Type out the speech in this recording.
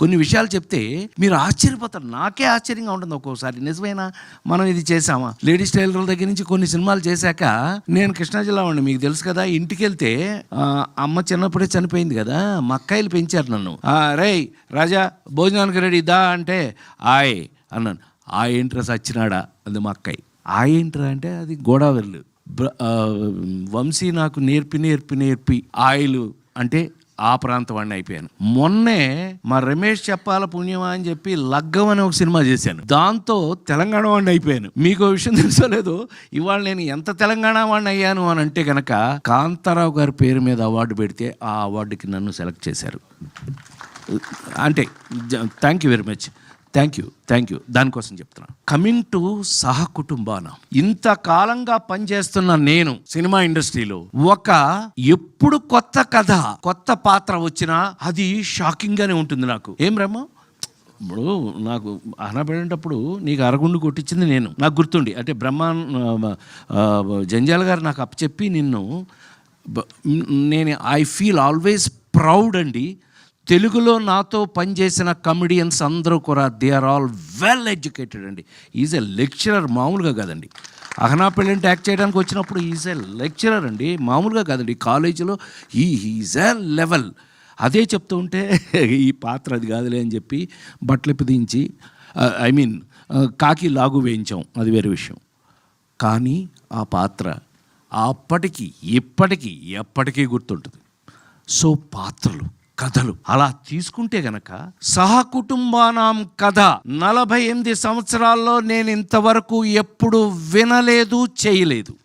కొన్ని విషయాలు చెప్తే మీరు ఆశ్చర్యపోతారు. నాకే ఆశ్చర్యంగా ఉంటుంది ఒక్కోసారి. నిజమేనా? మనం ఇది చేసామా లేడీస్ టైలర్ల దగ్గర నుంచి కొన్ని సినిమాలు చేశాక నేను కృష్ణా జిల్లా వాడిని మీకు తెలుసు కదా ఇంటికి వెళ్తే అమ్మ చిన్నప్పుడే చనిపోయింది కదా మా అక్కాయిలు పెంచారు నన్ను. రే రేయ్ రాజా భోజనానికి రెడీ దా అంటే ఆయ్ అన్నాను. ఆ ఏంట్రా సచ్చినాడా? అది మా అక్కయ్య ఆ ఏంట్రా అంటే అది గోదావరిలు వంశీ నాకు నేర్పి నేర్పి నేర్పి ఆయిలు అంటే ఆ ప్రాంతం వాడిని అయిపోయాను. మొన్నే మా రమేష్ చెప్పాల పుణ్యమా అని చెప్పి లగ్గం అని ఒక సినిమా చేశాను. దాంతో తెలంగాణ వాడిని అయిపోయాను. మీకు విషయం తెలుసోలేదు ఇవాళ నేను ఎంత తెలంగాణ వాడిని అయ్యాను అని అంటే కనుక కాంతారావు గారి పేరు మీద అవార్డు పెడితే ఆ అవార్డుకి నన్ను సెలెక్ట్ చేశారు. అంటే thank you very much. Thank you thank you దానికోసం చెప్తున్నాను కమింగ్ టు సహకుటుంబాన. ఇంతకాలంగా పనిచేస్తున్న నేను సినిమా ఇండస్ట్రీలో ఒక ఎప్పుడు కొత్త కథ కొత్త పాత్ర వచ్చినా అది షాకింగ్ గానే ఉంటుంది నాకు. ఏం రమ్మ? ఇప్పుడు నాకు అనబడేటప్పుడు నీకు అరగుండు కొట్టించింది నేను. నాకు గుర్తుండి. అంటే బ్రహ్మ జంజాల గారు నాకు అప్పచెప్పి నిన్ను నేను ఐ ఫీల్ ఆల్వేస్ ప్రౌడ్ అండి. తెలుగులో నాతో పనిచేసిన కమెడియన్స్ అందరూ కూడా they are all well educated అండి. ఈజ్ ఎ లెక్చరర్ మామూలుగా కాదండి. అహనా పెళ్ళంటే యాక్ట్ చేయడానికి వచ్చినప్పుడు ఈజ్ ఎ లెక్చరర్ అండి. మామూలుగా కాదండి. కాలేజీలో ఈ ఈజ్ ఎ లెవెల్ అదే చెప్తూ ఉంటే ఈ పాత్ర అది కాదులే అని చెప్పి బట్టలు దించి ఐ మీన్ కాకి లాగు వేయించాం. అది వేరే విషయం. కానీ ఆ పాత్ర అప్పటికి ఇప్పటికీ ఎప్పటికీ గుర్తుంటుంది. సో పాత్రలు. కథలు. అలా తీసుకుంటే గనక సహకుటుంబానాం కథ నలభై ఎనిమిది సంవత్సరాల్లో నేను ఇంతవరకు ఎప్పుడు వినలేదు చేయలేదు.